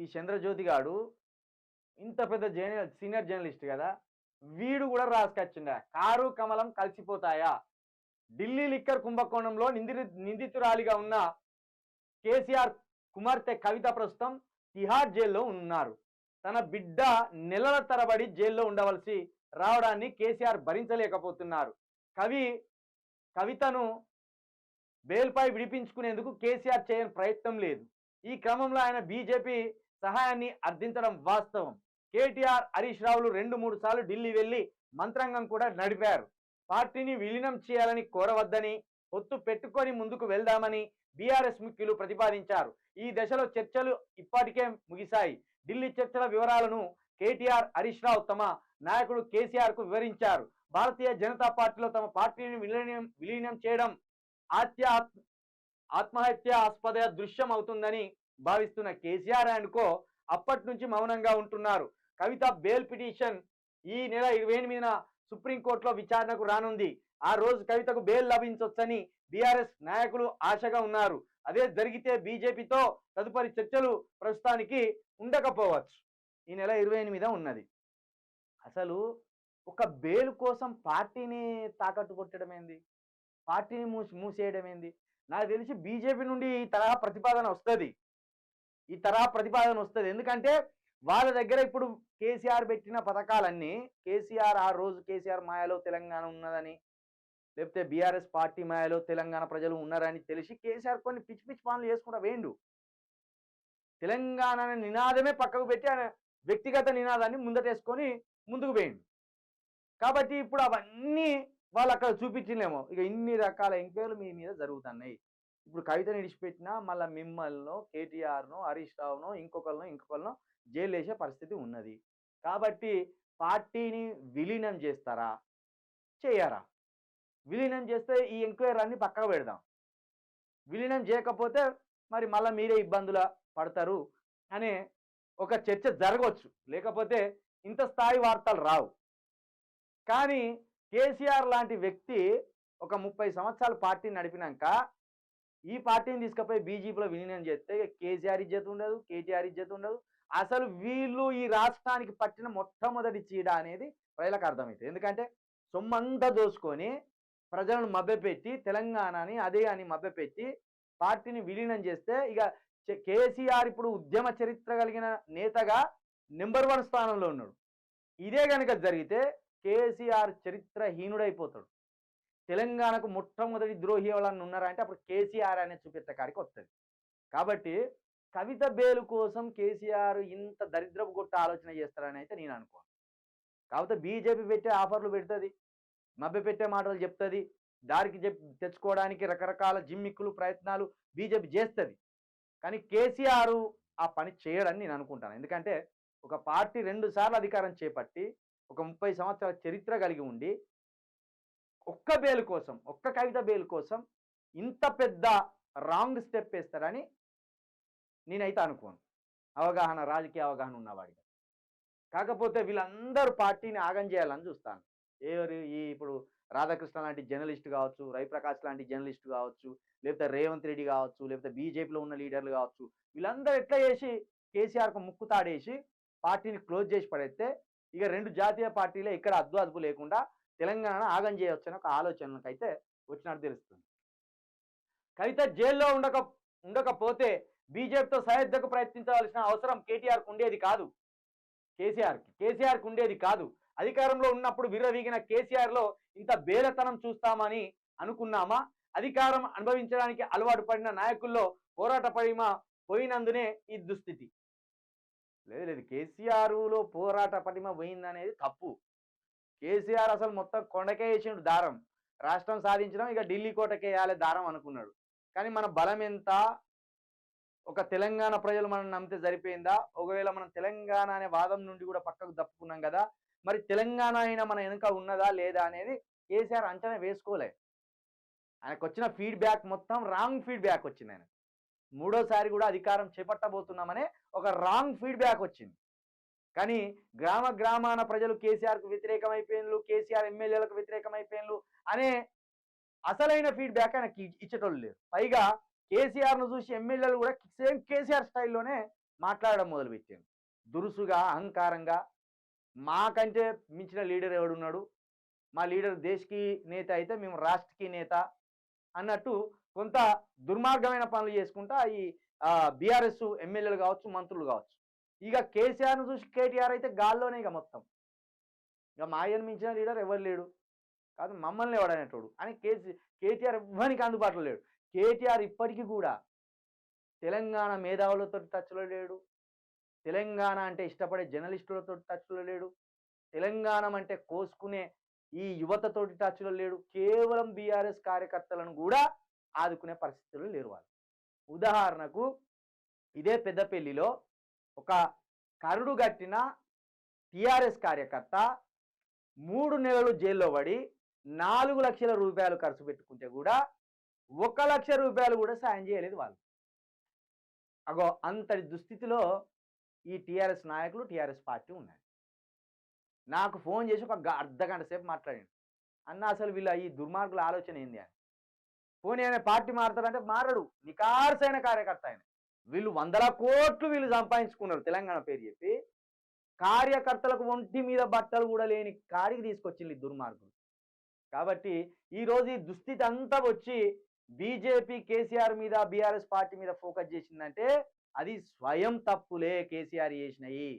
ఈ చంద్రజ్యోతి గాడు ఇంత పెద్ద జర్నల్ సీనియర్ జర్నలిస్ట్ కదా వీడు కూడా రాసుకొచ్చిండ కారు కమలం కలిసిపోతాయా? ఢిల్లీ లిక్కర్ కుంభకోణంలో నింది నిందితురాలిగా ఉన్న కేసీఆర్ కుమార్తె కవిత ప్రస్తుతం తిహార్ జైల్లో ఉన్నారు. తన బిడ్డ నెలల తరబడి జైల్లో ఉండవలసి రావడాన్ని కేసీఆర్ భరించలేకపోతున్నారు. కవి కవితను బెయిల్పై విడిపించుకునేందుకు కేసీఆర్ చేయని ప్రయత్నం లేదు. ఈ క్రమంలో ఆయన బీజేపీ సహాయాన్ని అర్థించడం వాస్తవం. కేటీఆర్ హరీష్ రావులు రెండు మూడు సార్లు ఢిల్లీ వెళ్ళి మంత్రాంగం కూడా నడిపారు. పార్టీని విలీనం చేయాలని కోరవద్దని పొత్తు పెట్టుకొని ముందుకు వెళ్దామని బీఆర్ఎస్ ముఖ్యులు ప్రతిపాదించారు. ఈ దశలో చర్చలు ఇప్పటికే ముగిశాయి. ఢిల్లీ చర్చల వివరాలను కేటీఆర్ హరీష్ రావు తమ నాయకుడు కేసీఆర్కు వివరించారు. భారతీయ జనతా పార్టీలో తమ పార్టీని విలీనం విలీనం చేయడం ఆత్య ఆత్మహత్యాస్పద దృశ్యం అవుతుందని భావిస్తున్న కేసీఆర్ అండ్ కో అప్పటి నుంచి మౌనంగా ఉంటున్నారు. కవిత బెయిల్ పిటిషన్ ఈ నెల ఇరవై ఎనిమిదిన సుప్రీంకోర్టులో విచారణకు రానుంది. ఆ రోజు కవితకు బెయిల్ లభించొచ్చని బీఆర్ఎస్ నాయకులు ఆశగా ఉన్నారు. అదే జరిగితే బీజేపీతో తదుపరి చర్చలు ప్రస్తుతానికి ఉండకపోవచ్చు. ఈ నెల ఇరవై ఎనిమిద ఉన్నది. అసలు ఒక బెయిల్ కోసం పార్టీని తాకట్టు కొట్టడం ఏంది? పార్టీని మూసి మూసేయడం ఏంది? నాకు తెలిసి బీజేపీ నుండి ఈ తరహా ప్రతిపాదన వస్తుంది. ఈ తరహా ప్రతిపాదన వస్తుంది. ఎందుకంటే వాళ్ళ దగ్గర ఇప్పుడు కేసీఆర్ పెట్టిన పథకాలన్నీ కేసీఆర్ ఆ రోజు కేసీఆర్ మాయలో తెలంగాణ ఉన్నదని లేకపోతే బీఆర్ఎస్ పార్టీ మాయలో తెలంగాణ ప్రజలు ఉన్నారని తెలిసి కేసీఆర్ కొన్ని పిచ్చి పిచ్చి పనులు చేసుకుంటా వేయండు తెలంగాణ అనే నినాదమే పక్కకు పెట్టి ఆయన వ్యక్తిగత నినాదాన్ని ముందటేసుకొని ముందుకు వేయండు కాబట్టి ఇప్పుడు అవన్నీ వాళ్ళు అక్కడ చూపించలేమో ఇక ఇన్ని రకాల ఎంక్వైరీలు మీ మీద జరుగుతున్నాయి. ఇప్పుడు కవితను విడిచిపెట్టినా మళ్ళీ మిమ్మల్నో కేటీఆర్నో హరీష్ రావునో ఇంకొకరినో ఇంకొకరినో జైలు వేసే పరిస్థితి ఉన్నది. కాబట్టి పార్టీని విలీనం చేస్తారా? చేయరా విలీనం చేస్తే ఈ ఎంక్వైరీ అన్ని పక్కకు పెడదాం. విలీనం చేయకపోతే మరి మళ్ళీ మీరే ఇబ్బందుల పడతారు అనే ఒక చర్చ జరగవచ్చు. లేకపోతే ఇంత స్థాయి వార్తలు రావు. కానీ కేసీఆర్ లాంటి వ్యక్తి ఒక ముప్పై సంవత్సరాలు పార్టీ నడిపినాక ఈ పార్టీని తీసుకుపోయి బీజేపీలో విలీనం చేస్తే కేసీఆర్ ఇజ్జత్ ఉండదు కేటీఆర్ ఇజ్జత్ ఉండదు. అసలు వీళ్ళు ఈ రాష్ట్రానికి పట్టిన మొట్టమొదటి చీడ అనేది ప్రజలకు అర్థమవుతుంది. ఎందుకంటే సొమ్మంతా దోసుకొని ప్రజలను మభ్యపెట్టి తెలంగాణని అదే అని మభ్యపెట్టి పార్టీని విలీనం చేస్తే ఇక కేసీఆర్ ఇప్పుడు ఉద్యమ చరిత్ర కలిగిన నేతగా నెంబర్ వన్ స్థానంలో ఉన్నాడు. ఇదే కనుక జరిగితే కేసీఆర్ చరిత్రహీనుడైపోతాడు. తెలంగాణకు మొట్టమొదటి ద్రోహి ఎవరన్నా ఉన్నారా అంటే అప్పుడు కేసీఆర్ అనే చూపించే కాడికి వస్తుంది. కాబట్టి కవిత బేలు కోసం కేసీఆర్ ఇంత దరిద్రపు కొట్ట ఆలోచన చేస్తారని అయితే నేను అనుకోను. కాకపోతే బీజేపీ పెట్టే ఆఫర్లు పెడుతుంది మభ్య పెట్టే మాటలు చెప్తుంది దారికి తెచ్చుకోవడానికి రకరకాల జిమ్మిక్కులు ప్రయత్నాలు బీజేపీ చేస్తుంది. కానీ కేసీఆర్ ఆ పని చేయడని నేను అనుకుంటాను. ఎందుకంటే ఒక పార్టీ రెండు సార్లు అధికారం చేపట్టి ఒక ముప్పై సంవత్సరాల చరిత్ర కలిగి ఉండి ఒక్క బేలు కోసం ఒక్క కవిత బేలు కోసం ఇంత పెద్ద రాంగ్ స్టెప్ వేస్తారని నేనైతే అనుకోను. అవగాహన రాజకీయ అవగాహన ఉన్నవాడిగా కాకపోతే వీళ్ళందరూ పార్టీని ఆగం చేయాలని చూస్తాను. ఎవరు ఈ ఇప్పుడు రాధాకృష్ణ లాంటి జర్నలిస్ట్ కావచ్చు రవిప్రకాష్ లాంటి జర్నలిస్ట్ కావచ్చు లేకపోతే రేవంత్ రెడ్డి కావచ్చు లేకపోతే బీజేపీలో ఉన్న లీడర్లు కావచ్చు వీళ్ళందరూ ఎట్లా చేసి కేసీఆర్కు ముక్కు తాడేసి పార్టీని క్లోజ్ చేసి పడేస్తే ఇక రెండు జాతీయ పార్టీలే ఇక్కడ అద్దు అదుపు లేకుండా తెలంగాణ ఆగం చేయవచ్చని ఒక ఆలోచనకు అయితే వచ్చినట్టు తెలుస్తుంది. కవిత జైల్లో ఉండక ఉండకపోతే బీజేపీతో సహాయతకు ప్రయత్నించవలసిన అవసరం కేటీఆర్కు ఉండేది కాదు. కేసీఆర్కి కేసీఆర్కి ఉండేది కాదు. అధికారంలో ఉన్నప్పుడు విర్రవీగిన కేసీఆర్లో ఇంత బేలతనం చూస్తామని అనుకున్నామా? అధికారం అనుభవించడానికి అలవాటు పడిన నాయకుల్లో పోరాట పడిమ పోయినందునే ఈ దుస్థితి. లేదు లేదు కేసీఆర్లో పోరాట పటిమ పోయిందనేది తప్పు. కేసీఆర్ అసలు మొత్తం కొండకే వేసిండు దారం. రాష్ట్రం సాధించడం ఇక ఢిల్లీ కోటకే వేయాలి దారం అనుకున్నాడు. కానీ మన బలం ఎంత? ఒక తెలంగాణ ప్రజలు మనం నమ్మితే సరిపోయిందా? ఒకవేళ మనం తెలంగాణ అనే వాదం నుండి కూడా పక్కకు తప్పుకున్నాం కదా మరి తెలంగాణ అయినా మన వెనుక ఉన్నదా లేదా అనేది కేసీఆర్ అంచనా వేసుకోలే. ఆయనకు వచ్చిన ఫీడ్బ్యాక్ మొత్తం రాంగ్ ఫీడ్బ్యాక్ వచ్చింది ఆయన మూడోసారి కూడా అధికారం చేపట్టబోతున్నామనే ఒక రాంగ్ ఫీడ్బ్యాక్ వచ్చింది. కానీ గ్రామ గ్రామాన ప్రజలు కేసీఆర్కు వ్యతిరేకమైపోయినలు కేసీఆర్ ఎమ్మెల్యేలకు వ్యతిరేకమైపోయినలు అనే అసలైన ఫీడ్బ్యాక్ ఆయనకి ఇచ్చేటోళ్ళు లేరు. పైగా కేసీఆర్ను చూసి ఎమ్మెల్యేలు కూడా సేమ్ కేసీఆర్ స్టైల్లోనే మాట్లాడడం మొదలుపెట్టాను దురుసుగా అహంకారంగా మాకంటే మించిన లీడర్ ఎవడున్నాడు? మా లీడర్ దేశ్కి నేత అయితే మేము రాష్ట్రకి నేత అన్నట్టు కొంత దుర్మార్గమైన పనులు చేసుకుంటా ఈ బీఆర్ఎస్ ఎమ్మెల్యేలు కావచ్చు మంత్రులు కావచ్చు. ఇక కేసీఆర్ను చూసి కేటీఆర్ అయితే గాల్లోనే ఇక మొత్తం. ఇక మాయను మించిన లీడర్ ఎవరు లేడు. కాదు మమ్మల్ని ఎవడనేటోడు అని కేసీ కేటీఆర్ ఎవ్వరికి అందుబాటులో లేడు. కేటీఆర్ ఇప్పటికీ కూడా తెలంగాణ మేధావులతో టచ్లో లేడు. తెలంగాణ అంటే ఇష్టపడే జర్నలిస్టులతో టచ్లో లేడు. తెలంగాణ అంటే కోసుకునే ఈ యువతతోటి టచ్లో లేడు. కేవలం బీఆర్ఎస్ కార్యకర్తలను కూడా ఆదుకునే పరిస్థితులు లేరు వాళ్ళు. ఉదాహరణకు ఇదే పెద్దపల్లిలో ఒక కరుడు గట్టిన టిఆర్ఎస్ కార్యకర్త మూడు నెలలు జైల్లో పడి నాలుగు లక్షల రూపాయలు ఖర్చు పెట్టుకుంటే కూడా ఒక లక్ష రూపాయలు కూడా సాయం చేయలేదు వాళ్ళు. అగో అంతటి దుస్థితిలో ఈ టిఆర్ఎస్ నాయకులు టిఆర్ఎస్ పార్టీ ఉన్నాయి నాకు ఫోన్ చేసి ఒక అర్ధ గంట సేపు మాట్లాడాను అన్న అసలు వీళ్ళ ఈ దుర్మార్గుల ఆలోచన ఏంది అని. పోనీ ఆయన పార్టీ మారుతాడంటే మారడు. నికార్సైన కార్యకర్త ఆయన. వీళ్ళు వందల కోట్లు వీళ్ళు సంపాదించుకున్నారు తెలంగాణ పేరు చెప్పి. కార్యకర్తలకు ఒంటి మీద బట్టలు కూడా లేని కాడికి తీసుకొచ్చింది దుర్మార్గులు కాబట్టి ఈరోజు ఈ దుస్థితి అంతా వచ్చి బీజేపీ కేసీఆర్ మీద బీఆర్ఎస్ పార్టీ మీద ఫోకస్ చేసిందంటే అది స్వయం తప్పులే కేసీఆర్ చేసినాయి.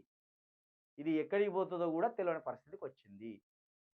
ఇది ఎక్కడికి పోతుందో కూడా తెలియని పరిస్థితికి వచ్చింది.